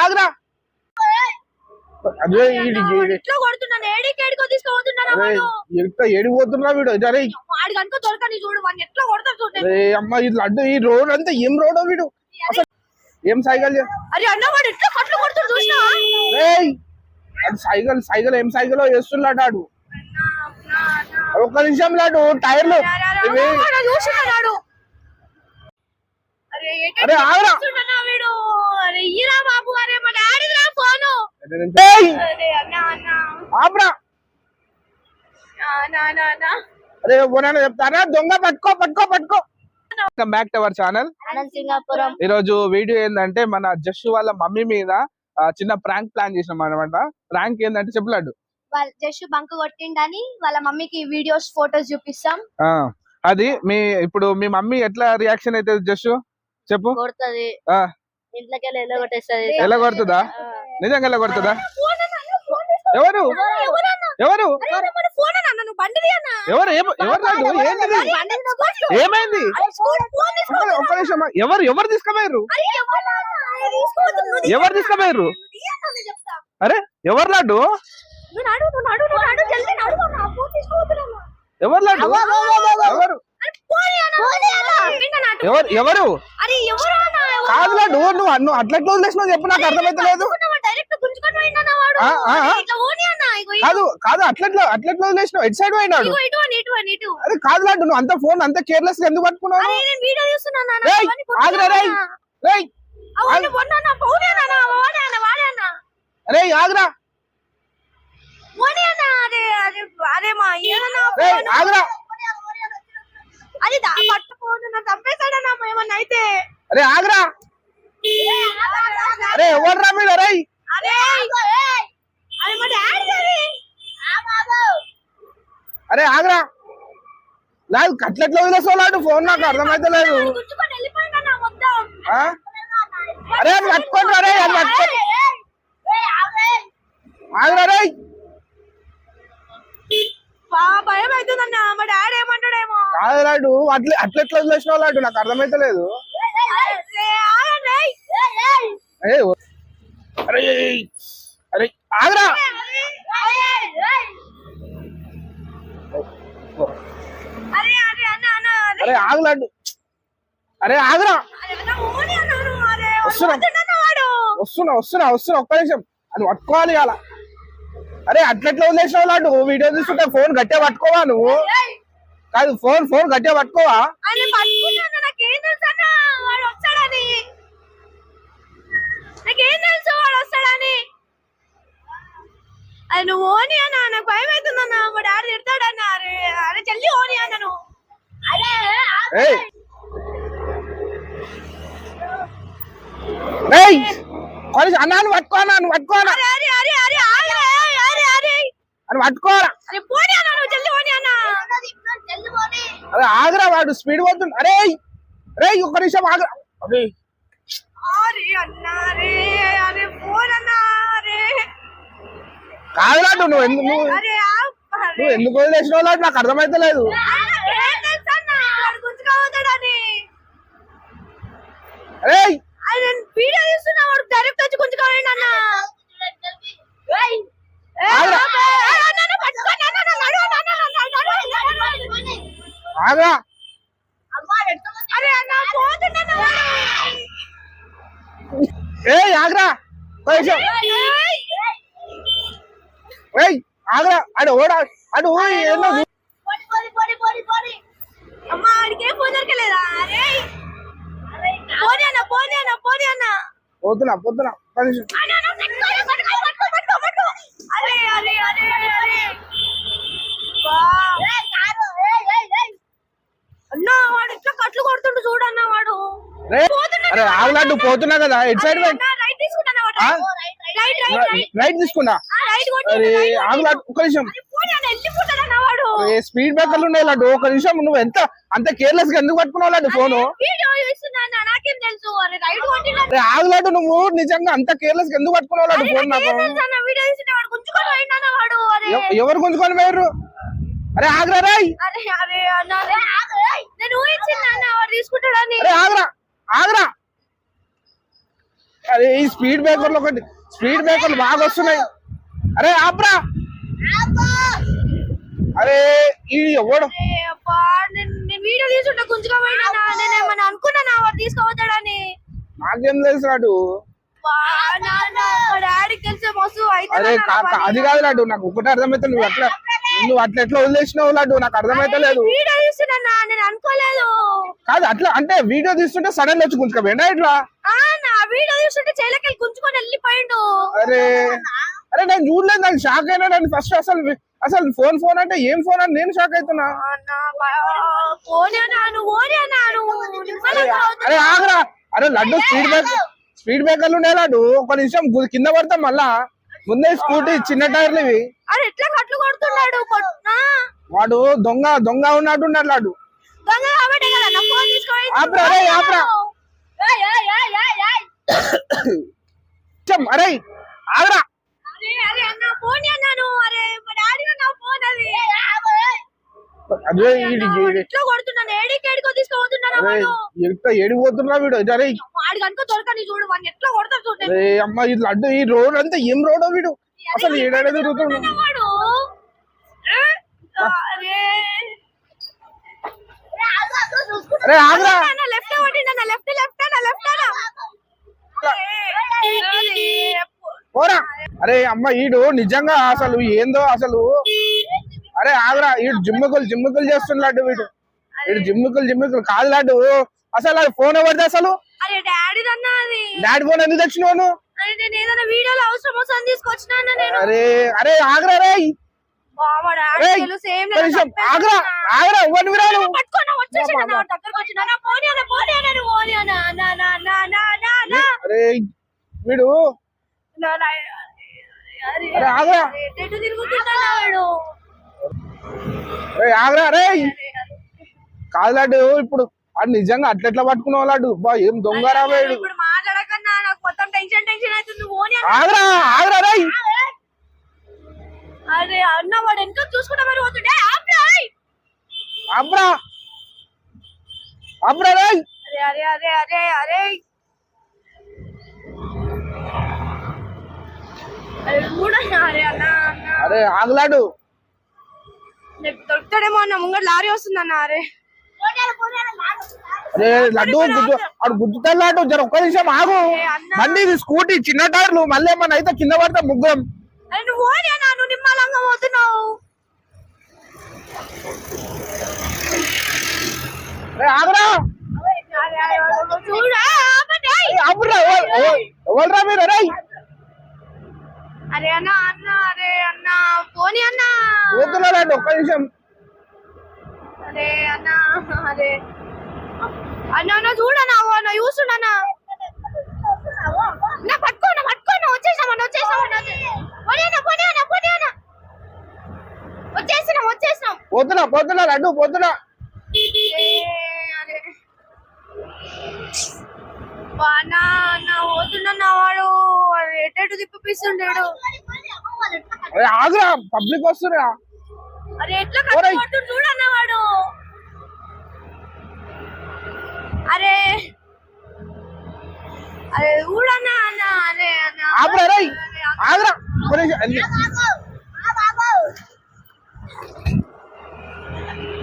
ఆగురా అదే ఏడిపోతున్నా వీడు అరే అమ్మ ఇది లడ్డు ఈ రోడ్ అంతా ఏం రోడ్ వీడు? అసలు ఏం సైకిల్ సైకిల్ సైకిల్ ఏం సైకిల్ చేస్తున్నాడు ఆడు. ఒక్క నిమిషం లాడు టైర్లు. అరే ఆగురా. చెప్తారా దొంగ పట్టుకో పట్టుకో పట్టుకో. Welcome back to our channel Anant Singapuram ఈ రోజు వీడియో ఏంటంటే మన జస్ట్ వాళ్ళ మమ్మీ మీద చిన్న ప్రాంక్ ప్లాన్ చేసినాం అనమాట ప్రాంక్ ఏంటంటే చెప్పలాడు వాళ్ళ జస్ట్ బంక్ కొట్టిండని వాళ్ళ మమ్మీకి వీడియోస్ ఫోటోస్ చూపిస్తాం. అది మీ ఇప్పుడు మీ మమ్మీ ఎట్లా రియాక్షన్ అయితే జస్ట్? చెప్పు. కొడుతుంది. ఆ. ఇంట్లోకి ఎలా కొట్టేస్తుంది? ఎలా కొడుతుందా? నిజంగా ఎలా కొడుతుందా? ఎవరు? ఎవరు ఎవరు? ఎవరు? ఏమైంది? ఒక్క- ఒక్క నిమిషం ఎవరు? ఎవరు తీసుకుపోయారు ఎవరు తీసుకుపోయారు అరే ఎవరు లాడు ఎవరు అన్నా? కాదు నువ్వు నువ్వు అట్లా ఎట్లా వదిలేసినావు? చెప్పు నాకు అర్థమైతలేదు అన్నా. కాదు కాదు అట్లెట్లా అట్లెట్లా వదిలేసినావు? ఎటు సైడ్ పోయినాడు? ఇటు. అరే కాదు లాడు నువ్వు అంత ఫోన్ అంత కేర్లెస్ ఎందుకు పట్టుకున్నావు? అరే ఆగురా. అది పట్టుకోను, చంపేశాడన్నా ఏమన్నా అయితే. అరే ఆగురా. అరే ఎవరు రా మీరు అరే అరే, ఆగురా. లేదు కట్లెట్లా వదిలేసావు లాడు ఫోన్ నాకు మొత్తం. ఆ? అరే అది పట్టుకోండి అరే అది పట్టుకో ఆగురా రే భయం అవుతుందన్న మా డాడీ ఏమంటాడేమో? కాదు లాడు అట్లా అట్లెట్లా వదిలేసినావు లాడు నాకు అర్థమైతలేదు. అరే. అరే అరే ఆగురా. అరే అన్న అరే ఆగురా. వస్తున్నా. వస్తున్నా వస్తున్నా వస్తున్నా ఒక్క నిమిషం. అది పట్టుకోవాలి అలా అరే అట్లెట్లా వదిలేసినావు లాడు వీడియో తీసుకుంటే ఫోన్ గట్టిగా పట్టుకోవా నువ్వు? కాదు ఫోన్ ఫోన్ గట్టిగా పట్టుకోవా? అరే అన్న? అది నువ్వు ఓని అన్న నాకు భయం అవుతుందన్న మా డాడీ తిడతాడన్న అరే అరే చెల్లి ఓని అన్నను అరే ఏయ్! ఏయ్! కాలేజ్ అన్నాను పట్టుకోనా నువ్వు పట్టుకోనా అరే అరే అరే అరే ఆగరే అరే అరే అని పట్టుకోరా అరే ఆగరా వాడు స్పీడ్ పోతుంది అరే రే ఒక్క నిమిషం ఆగరా. అరే. కాదురా నువ్వు ఎందుకు నువ్వు ఎందుకు వదిలేసినావు లాడు నాకు అర్థమైతలేదు. నాకేం తెలుసు అన్న? వాడు గుంజుకోవద్దాడని అరే. అది నేను వీడియో చూస్తున్నా వాడు డైరెక్ట్ వచ్చి గుంజుకోవాలండి అన్న ఏయ్, ఏయ్, ఆగురా. ఆపే. ఏయ్, అన్న, అన్న, పట్టుకోండి, అన్న, అన్న, నడు, అన్న, అన్న, నడు, నడు, నడు, నడు. ఆగరా అరే అన్న పోతుందన్న ఏయ్ ఆగరా. నిమిషం ఏయ్, ఆగరా. అడు ఓడా అడు ఏందో అమ్మా ఆడికే ఫోన్ దొరకలేదా? అరే పోనీ అన్న పోనీ అన్న పోనీ అన్న. పోతున్నా పోతున్నా ఒక్క నిమిషం అన్న, అన్న, పట్టుకో, పట్టుకో, పట్టుకో, పట్టుకో, పట్టుకో. అరే అరే అరే అరే బా. అన్న వాడు ఇట్లా కట్లు కొడుతుండు చూడన్న వాడు రే అరే ఆగలాడు పోతున్నా కదా ఎటు సైడ్ రైట్ తీసుకున్నా అరే. ఆగలాడు ఒక్క నిమిషం. స్పీడ్ బ్రేకర్లు ఉన్నాయి లాడు ఒక నిమిషం నువ్వు ఎంత అంత కేర్లెస్గా ఎందుకు పట్టుకున్నావు లాడు ఫోను ఆగలాడు నువ్వు నిజంగా అంత కేర్లెస్గా ఎందుకు పట్టుకున్నావు లాడు ఫోన్ నాకు ఎవరు గుంజుకొని పోయారు అరే ఆగ్రా రేయ్. ఆగ్రా. ఆగ్రా. అరే ఈ స్పీడ్ బ్రేకర్లు ఒకటి స్పీడ్ బ్రేకర్లు బాగా వస్తున్నాయి. అరే ఆప్రా. అరే ఈ ఎవడు? వీడియో తీసుకుంటా నాకేం తెలుసు డాడీకి తెలిసే మస్తు అరే అది కాదు. నాకు ఒకటి అర్థమైతే నువ్వు అట్లా నువ్వు అట్లా ఎట్లా వదిలేసినావు లాడు నాకు అర్థమైతే లేదు. వీడియో తీస్తున్నా నేను అనుకోలేదు. కాదు అట్లా అంటే వీడియో తీస్తుంటే సడన్ వచ్చి గుంజుకపోయిందా ఇట్లా? ఆ నా వీడియో చూస్తుంటే చెల్లకెళ్ళి గుంజుకొని వెళ్ళిపోయిండు. అరే అరే నేను చూడలేదు నాకు షాక్ అయినా నేను ఫస్ట్ అసలు అసలు ఫోన్ ఫోన్ అంటే ఏం ఫోన్ అని నేను షాక్ అవుతున్నా అన్న, బా- పోనీ అన్నా నువ్వు ఓని అన్నా నువ్వు నిమ్మలంగా వద్దు. అరే ఆగరా. అరే లడ్డు స్పీడ్ బ్రేక్ స్పీడ్ బ్రేకర్లు ఉండే లడ్డు. ఒక నిమిషం గు- కింద పడతాం మళ్ళా. ముందే స్కూటీ చిన్న టైర్లు ఇవి అరే ఎట్లా కట్లు కొడుతున్నాడు? వాడు దొంగ దొంగ ఉన్నట్టు ఉన్నాడు అరే ఆగరా అది. ఏడిపోతున్నా వీడు? అరే వాడి కనుక దొరకని చూడు వాడిని ఎట్లా కొడతాడు చూడండి అరే అమ్మ ఈ లడ్డు ఈ రోడ్ అంతా ఏం రోడ్ వీడు? అసలు ఏడాడే వాడు ఏ? అరే. అరే ఆగరా. లెఫ్ట్ కొట్టిండ లెఫ్ట్ లెఫ్ట్ అన్న లెఫ్ట్ అన్న పోరా. అరే అమ్మ ఈడు నిజంగా అసలు ఏందో అసలు. అరే ఆగరా ఈడు జిమ్ముకులు జిమ్ముకులు చేస్తున్నాడు వీడు. వీడు జిమ్ముకులు జిమ్ముకులు కాదు లాడు అసలు అది ఫోన్ ఎవరిది అసలు? అరే డాడీ ఫోన్ ఎందుకు తెచ్చినావు? వీడియోలో అవసరం వస్తుంది తీసుకొచ్చినా నేను. అరే అరే ఆగరా రే. ఆగరా ఆగరా విరాలు అరే వీడు. ఆగరా. రే కాదు లాడు ఇప్పుడు నిజంగా అట్లెట్లా పట్టుకున్నావు లాడు బా ఏం ఇప్పుడు మాట్లాడకన్నా నాకు మొత్తం టెన్షన్ టెన్షన్ అవుతుంది. ఆగరా ఆగరా రే అరే అన్న వాడు ఎంత చూసుకుంటా మరి పోతుండే? అరే అరే అరే అరే ఆగలాడు. దొరుకుతాడేమో అన్న ముంగట లారీ వస్తుందన్న అరే. అరే లడ్డు గుద్దు లాడు జర ఒక్క నిమిషం ఆగు. బండి ఇది స్కూటీ చిన్న టైర్లు మళ్ళీ ఏమన్నా అయితే కింద పడతా ముగ్గురం. ఆగురా. ఆపురా ఎవరురా మీరు అరే అరే అన్న అన్న అరే అన్న పోనీ అన్న. ఒక్క నిమిషం. అరే అన్న అరే అన్న అన్న చూడన్నా అన్న చూస్తున్నా నా పట్టుకోనా పట్టుకోనా వచ్చేసామన్న వచ్చేసామన్న పోనీ అన్న పోనీ అన్న పోనీ అన్న. వచ్చేసినాం వచ్చేసినాం. పోతున్నా పోతున్నా లడ్డు పోతున్నా అన్న అన్న పోతున్నా వాడు? ఎటెటు తిప్పిస్తుండేడు ఆగురా పబ్లిక్ వస్తున్నా. అరే ఎట్లా. కట్టుకుంటు అరే అరే అన్న అరే అన్న. ఆగురా. అన్ని-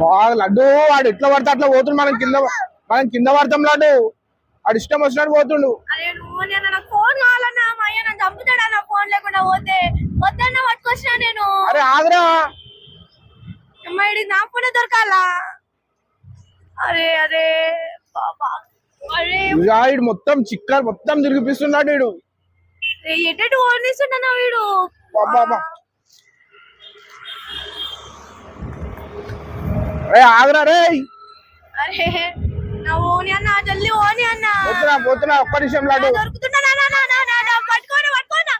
బాగా లడ్డు వాడు ఎట్లా పడితే అట్లా పోతుండు మనం కింద మనం కింద పడతాం లడ్డు. వాడు ఇష్టం వచ్చినట్టు పోతుండు. అరే నువ్వు నేను నాకు ఫోన్ కావాలన్నా మా అయ్య నన్ను చంపుతాడా నా ఫోన్ లేకుండా పోతే. వద్దన్న పట్టుకొచ్చినా నేను. అరే ఆగురా! అమ్మాయి నా ఫోనే దొరకాలా? అరే అరే బాబా. అరే వీడు మొత్తం చిక్కలు మొత్తం తిరిగిపిస్తున్నాడు వీడు ఎటెటు ఓడిస్తున్నా వీడు? అరే ఆగురా రే. అరే నా ఓని అన్న జల్లి ఓని అన్న. పోతున్నా పోతున్నా ఒక్క నిమిషం లడ్డు దొరుకుతున్నా నా, నా, నా, నా, పట్టుకోనా పట్టుకోనా.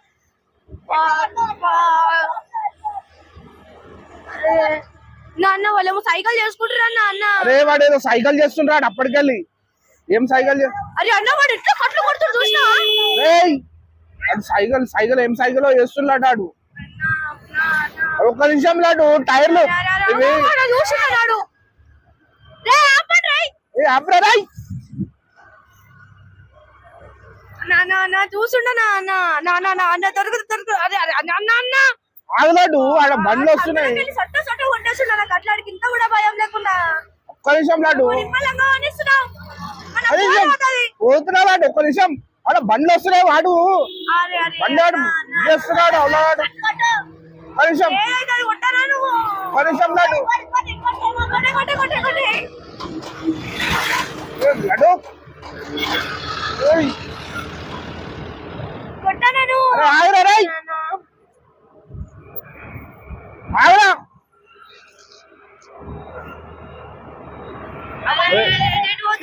బాబా. అరే, నా అన్న వాళ్ళేమో సైకిల్ చేసుకుంటారు అన్న అన్న. అరే వాడు ఏదో సైకిల్ చేస్తుండ్రాడు అప్పటికెళ్ళి. ఏం సైకిల్ అరే అన్న వాడు ఎట్లా కట్లు కొడుతుడు చూసినా? అది సైకిల్ సైకిల్ ఏం సైకిల్ చేస్తున్నాడు ఆడు. ఒక్క నిమిషం లాడు టైర్లు. ఇవి చూస్తున్నాడు రేయ్. ఆపరా రాయ్. నా నా నా చూస్తుండ నా నా నా నా నా అన్న దొరుకుతు దొరుకుతు. అదే అన్న అన్న. ఆగలాడు ఆడ బండ్లు వస్తున్నాయి ఒక్క నిమిషం లాడు. పోతున్నా వాడు ఒక్క నిమిషం ఆడ బండ్లు వస్తున్నాయి వాడు అరే అరే బండి వాడు అన్న, చేస్తున్నాడు అవలాడు కొట్టు. ఒక్క నిమిషం ఏదైతే అది కొట్టరా నువ్వు ఒక్క నిమిషం లాడు కొట్టే కొట్టే కొట్టే కొట్టే కొట్టే ఏ, లడ్డు ఏయ్, కొట్టా నేను అరే ఆగరా రాయ్ ఆగరా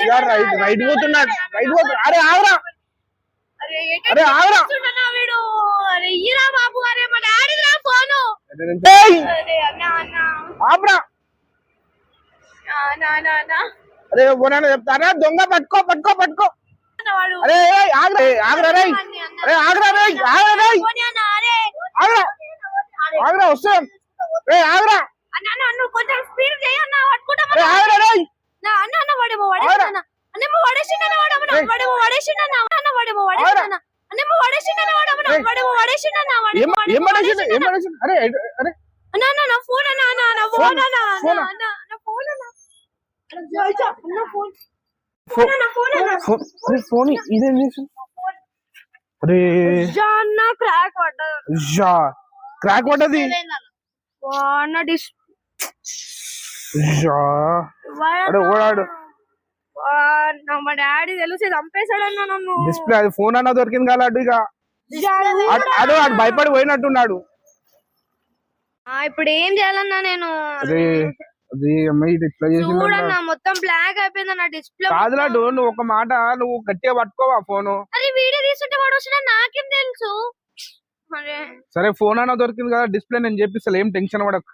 ఇక రైట్ రైట్ పోతున్నాడు రైట్ పోతున్నాడు అరే ఆగరా అరే ఆగరా అరే ఇయ్యరా బాబు అరే మా డాడీ రా ఫోను ఏయ్, అరే అన్న అన్న ఆపరా అన్న అన్న అన్న అరే పోనా చెప్తారా దొంగ పట్టుకో పట్టుకో పట్టుకో అరే ఆగరా అరే ఆగరా ఆగరా ఆగరా ఆగరా వస్తాం రే ఆగరా అన్న కొంచెం స్పీడ్ పట్టుకుంటా ఆగరా అన్న అన్న వాడేమో వాడేసిందన్న అన్నేమో వాడేసిందన్న వాడేమో వాడేమో వాడేసిందన్న అన్న వాడేమో వాడేసిందన్న అన్నేమో వాడేసిందన్న వాడేమో వాడేమో వాడేసిందన్న ఏం వాడేమో ఏం పడేసింది ఏం పడేసింది అరే అరే. అన్న అన్న నా ఫోన్ అన్న అన్న నా ఫోన్ అన్న అన్న ఫోన్. అన్న నా ఫోన్ అన్న. ఫోన్ ఫోన్ అన్న ఫోన్ అన్న ఫోన్ అరే ఇదేం చేసింది? అరే. అన్న క్రాక్ పడ్డది జా క్రాక్ పడ్డది అన్న డిస్ జా. అరే ఓడాడు. మా డాడీ తెలిసి చంపేశాడన్న నన్ను. డిస్ప్లే అది ఫోన్ అన్న దొరికింది కదా అటు ఇక. అడు అటు భయపడి పోయినట్టున్నాడు. ఆ, ఇప్పుడు ఏం చేయాలన్నా నేను అది ఇట్లా చూడన్నా మొత్తం బ్లాక్ అయిపోయింది నా డిస్ప్లే కాదు లాడు నువ్వు ఒక మాట నువ్వు గట్టిగా పట్టుకోవా ఫోను? వీడియో తీసుంటే వాడు వచ్చిన నాకేం తెలుసు? సరే ఫోన్ అన్న దొరికింది కదా డిస్ప్లే నేను చేపిస్తా ఏం టెన్షన్ పడకు.